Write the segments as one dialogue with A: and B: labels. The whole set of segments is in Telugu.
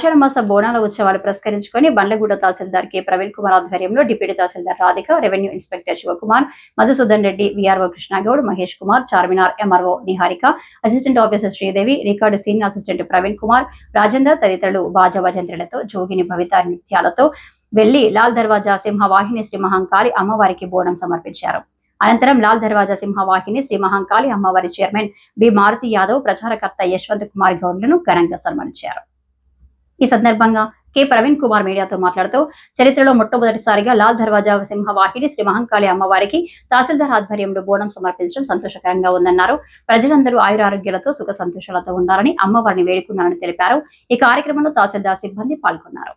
A: ఆషాఢమాస బోనాల ఉత్సవాలు పురస్కరించుకొని బండ్లగూడ తహసీల్దార్ కె. ప్రవీణ్ కుమార్ ఆధ్వర్యంలో డిప్యూటీ తహసీల్దార్ Radhika revenue inspector Shivakumar Madhusudan Reddy VRO Krishnagoud Mahesh Kumar Charminar MRO Niharika assistant officer Sridevi record senior assistant Praveen Kumar Rajender తదితరులు బాజవజంత్రులతో జోగిని భవిత నృత్యాలతో వెళ్ళి లాల్ దర్వాజా సింహవాహిని శ్రీ మహంకాళి అమ్మవారికి బోనం సమర్పించారు. అనంతరం లాల్ దర్వాజా సింహవాహిని శ్రీ మహంకాళి అమ్మవారి చైర్మన్ బి. మారుతి యాదవ్ ప్రచారకర్త యశ్వంత్ కుమార్ గౌడ్లను ఘనంగా సన్మానించారు. ఈ సందర్భంగా కె. ప్రవీణ్ కుమార్ మీడియాతో మాట్లాడుతూ చరిత్రలో మొట్టమొదటిసారిగా లాల్ దర్వాజా సింహవాహిని శ్రీ మహంకాళి అమ్మవారికి తహసీల్దార్ ఆధ్వర్యంలో బోనం సమర్పించడం సంతోషకరంగా ఉందన్నారు. ప్రజలందరూ ఆయురారోగ్యాలతో సుఖ సంతోషాలతో ఉండాలని అమ్మవారిని వేడుకున్నారని తెలిపారు. ఈ కార్యక్రమంలో తహసీల్దార్ సిబ్బంది పాల్గొన్నారు.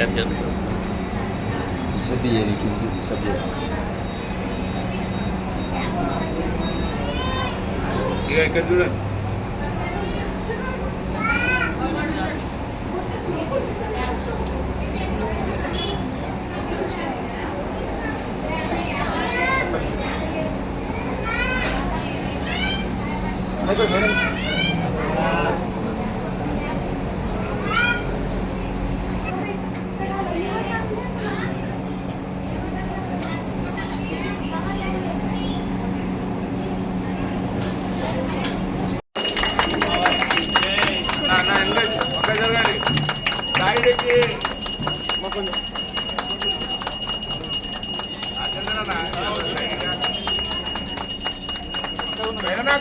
B: gadget sedih
C: ya di disebut kita
B: iya, ikut dulu.
D: Michael,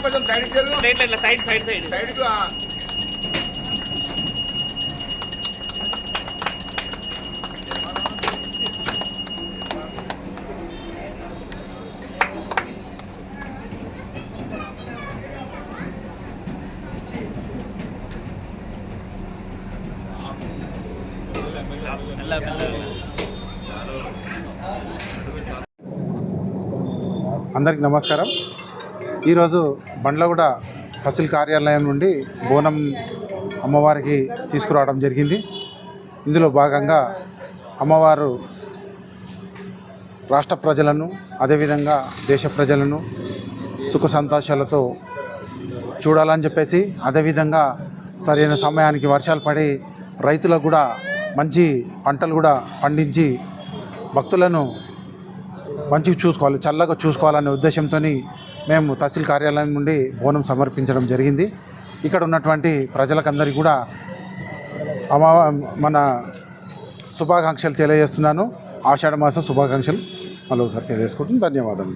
D: కొంచెం సైడ్ జరుగు
B: ఇట్లా ఇట్లా సైడ్ సైడ్ సైడ్
E: అందరికీ నమస్కారం. ఈరోజు బండ్లగూడ తహసీల్ కార్యాలయం నుండి బోనం అమ్మవారికి తీసుకురావడం జరిగింది. ఇందులో భాగంగా అమ్మవారు రాష్ట్ర ప్రజలను అదేవిధంగా దేశ ప్రజలను సుఖ సంతోషాలతో చూడాలని చెప్పేసి అదేవిధంగా సరైన సమయానికి వర్షాలు పడి రైతులకు కూడా మంచి పంటలు కూడా పండించి భక్తులను మంచిగా చూసుకోవాలి చల్లగా చూసుకోవాలనే ఉద్దేశంతో మేము తహసీల్ కార్యాలయం నుండి బోనం సమర్పించడం జరిగింది. ఇక్కడ ఉన్నటువంటి ప్రజలకందరికీ కూడా అమా మన శుభాకాంక్షలు తెలియజేస్తున్నాను. ఆషాఢ మాసం శుభాకాంక్షలు మళ్ళీ ఒకసారి తెలియజేసుకుంటున్నాను. ధన్యవాదాలు.